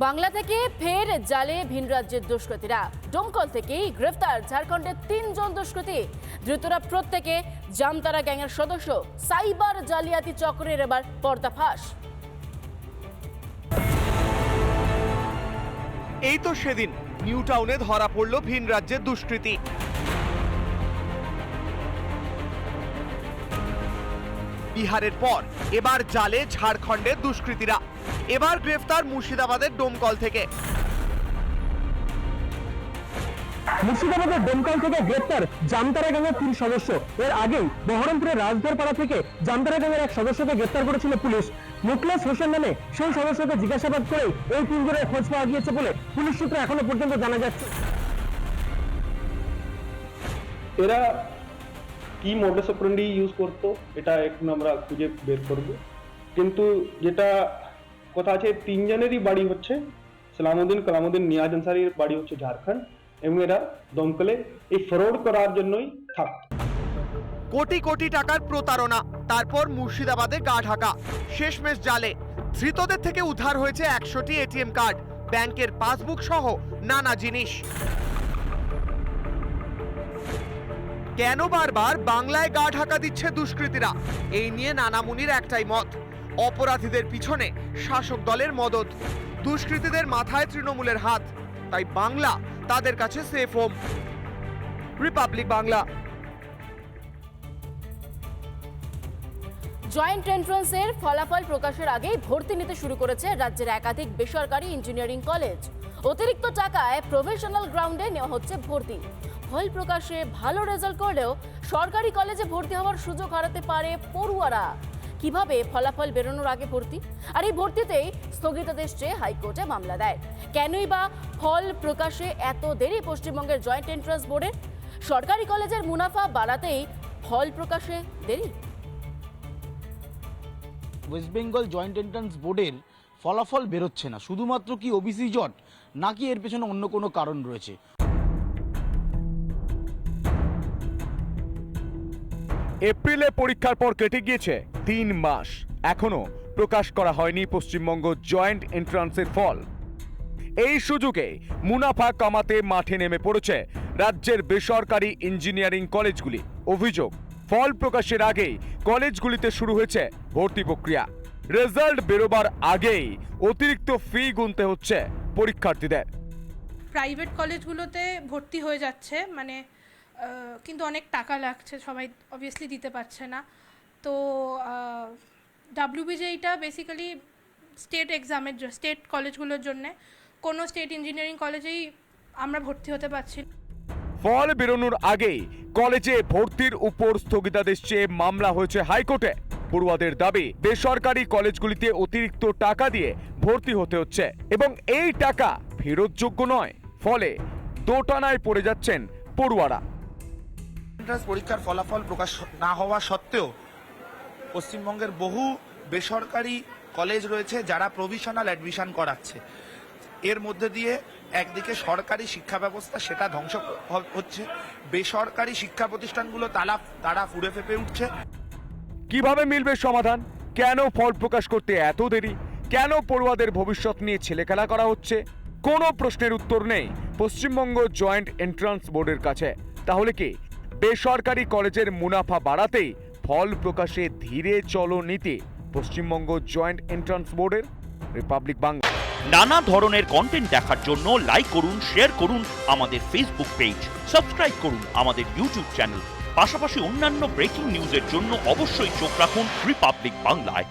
বাংলা থেকে ফের জালে ভিন রাজ্যের দুষ্কৃতীরা। ডোমকল থেকেই গ্রেফতার ঝাড়খণ্ডের তিনজন দুষ্কৃতী। ধৃতরা প্রত্যেকে জামতারা গ্যাংয়ের সদস্য। সাইবার জালিয়াতি চক্রের এবার পর্দাফাশ। এই তো সেদিন নিউ টাউনে ধরা পড়ল ভিন রাজ্যের দুষ্কৃতী। বিহারের পর এবার জালে ঝাড়খণ্ডের দুষ্কৃতীরা। এবার গ্রেফতার মুর্শিদাবাদের ডোমকল থেকে। মুর্শিদাবাদের ডোমকাল থেকে গ্রেপ্তার জামতারা গ্যাংয়ের তিন সদস্য। এর আগেই বহরমপুরের রাজধরপাড়া থেকে জামতারা গ্যাংয়ের এক সদস্যকে গ্রেপ্তার করেছিল পুলিশ। মুকলেশ হোসেন নামে সেই সদস্যকে জিজ্ঞাসাবাদ করেই এই তিনজনের খোঁজ পাওয়া গিয়েছে বলে পুলিশ সূত্রে এখনও পর্যন্ত জানা যাচ্ছে। এরা কি মডাস অপারেন্ডি ইউজ করতো, এটা এখন আমরা খুঁজে বের করব। কিন্তু যেটা কথা আছে, তিনজনেরই বাড়ি হচ্ছে সালামুদ্দিন, কালামুদ্দিন, নিয়াজ আনসারির বাড়ি হচ্ছে ঝাড়খণ্ড এবং এরা দমকলে এই ফ্রড করার জন্যই থাকতো। কোটি কোটি টাকার প্রতারণা, তারপর মুর্শিদাবাদে গা ঢাকা। শেষমেশ জালে, ধৃতদের থেকে উদ্ধার হয়েছে একশোটি এটিএম কার্ড, ব্যাংকের পাসবুক সহ নানা জিনিস। কেন বারবার বাংলায় গা ঢাকা দিচ্ছে দুষ্কৃতীরা? এই নিয়ে নানামুনির একটাই মত, অপরাধীদের পিছনে শাসক দলের মদত। দুষ্কৃতীদের মাথায় তৃণমূলের হাত, তাই বাংলা তাদের কাছে safe home Republic Bangla joint এন্ট্রান্সের ফলাফল প্রকাশের আগেই ভর্তি নিতে শুরু করেছে রাজ্যের একাধিক বেসরকারি ইঞ্জিনিয়ারিং কলেজ অতিরিক্ত টাকায় প্রফেশনাল গ্রাউন্ডে নেওয়া হচ্ছে ভর্তি। ফল প্রকাশে ভালো রেজাল্ট করলেও সরকারি কলেজে ভর্তি হওয়ার সুযোগ হারাতে পারে পড়ুয়ারা। কীভাবে ফলাফল বেরোনোর আগে ভর্তি? আর এই ভর্তিতেই স্থগিতাদেশ চেয়ে হাইকোর্টে মামলা দেয়। কেনই বা ফল প্রকাশে এত দেরি পশ্চিমবঙ্গের জয়েন্ট এন্ট্রান্স বোর্ডের সরকারি কলেজের মুনাফা বাড়াতেই ফল প্রকাশে দেরি। ওয়েস্ট বেঙ্গল জয়েন্ট এন্ট্রান্স বোর্ডের ফলাফল বেরোচ্ছে না। শুধুমাত্র কি ওবিসি জট? নাকি এর পেছনে অন্য কোনো কারণ রয়েছে? এপ্রিলে পরীক্ষার পর কেটে গিয়েছে তিন মাস। এখনও প্রকাশ করা হয়নি পশ্চিমবঙ্গ জয়েন্ট এন্ট্রান্সের ফল। এই সুযোগে মুনাফা কামাতে মাঠে নেমে পড়েছে রাজ্যের বেসরকারি ইঞ্জিনিয়ারিং কলেজগুলি। অভিযোগ, ফল প্রকাশের আগেই কলেজগুলিতে শুরু হয়েছে ভর্তি প্রক্রিয়া। রেজাল্ট বেরোবার আগেই অতিরিক্ত ফি গুনতে হচ্ছে পরীক্ষার্থীদের। প্রাইভেট কলেজগুলোতে ভর্তি হয়ে যাচ্ছে মানে কিন্তু অনেক টাকা লাগছে, সবাই অবভিয়াসলি দিতে পারছে না। তো ডাব্লিউবিজেইটা বেসিক্যালি স্টেট এক্সামের স্টেট কলেজগুলোর জন্যে কোনো স্টেট ইঞ্জিনিয়ারিং কলেজেই আমরা ভর্তি হতে পারছি ফল বেরোনোর আগেই কলেজে ভর্তির উপর স্থগিতাদেশ চেয়ে মামলা হয়েছে হাইকোর্টে। পড়ুয়াদের দাবি, বেসরকারি কলেজগুলিতে অতিরিক্ত টাকা দিয়ে ভর্তি হতে হচ্ছে এবং এই টাকা ফেরতযোগ্য নয়। ফলে দোটানায় পড়ে যাচ্ছেন পড়ুয়ারা। এন্ট্রান্স পরীক্ষার ফলাফল প্রকাশ না হওয়া সত্ত্বেও পশ্চিমবঙ্গের বহু বেসরকারি কলেজ রয়েছে যারা প্রভিশনাল অ্যাডমিশন করাচ্ছে। এর মধ্যে দিয়ে একদিকে সরকারি শিক্ষা ব্যবস্থা সেটা ধ্বংস হচ্ছে, বেসরকারি শিক্ষা প্রতিষ্ঠানগুলো তালা, তারা ফুড়ে ফেপে উঠছে। কীভাবে মিলবে সমাধান? কেন ফল প্রকাশ করতে এত দেরি? কেন পড়ুয়াদের ভবিষ্যৎ নিয়ে ছেলেখেলা করা হচ্ছে? কোনো প্রশ্নের উত্তর নেই পশ্চিমবঙ্গ জয়েন্ট এন্ট্রান্স বোর্ডের কাছে। তাহলে কি? বেসরকারি কলেজের মুনাফা বাড়াতেই ফল প্রকাশে ধীরে চলো নীতি পশ্চিমবঙ্গ জয়েন্ট এন্ট্রান্স বোর্ডের, রিপাবলিক বাংলা। নানা ধরনের কন্টেন্ট দেখার জন্য লাইক করুন শেয়ার করুন আমাদের ফেসবুক পেজ সাবস্ক্রাইব করুন আমাদের ইউটিউব চ্যানেল পাশাপাশি অন্যান্য ব্রেকিং নিউজের জন্য অবশ্যই চোখ রাখুন রিপাবলিক বাংলায়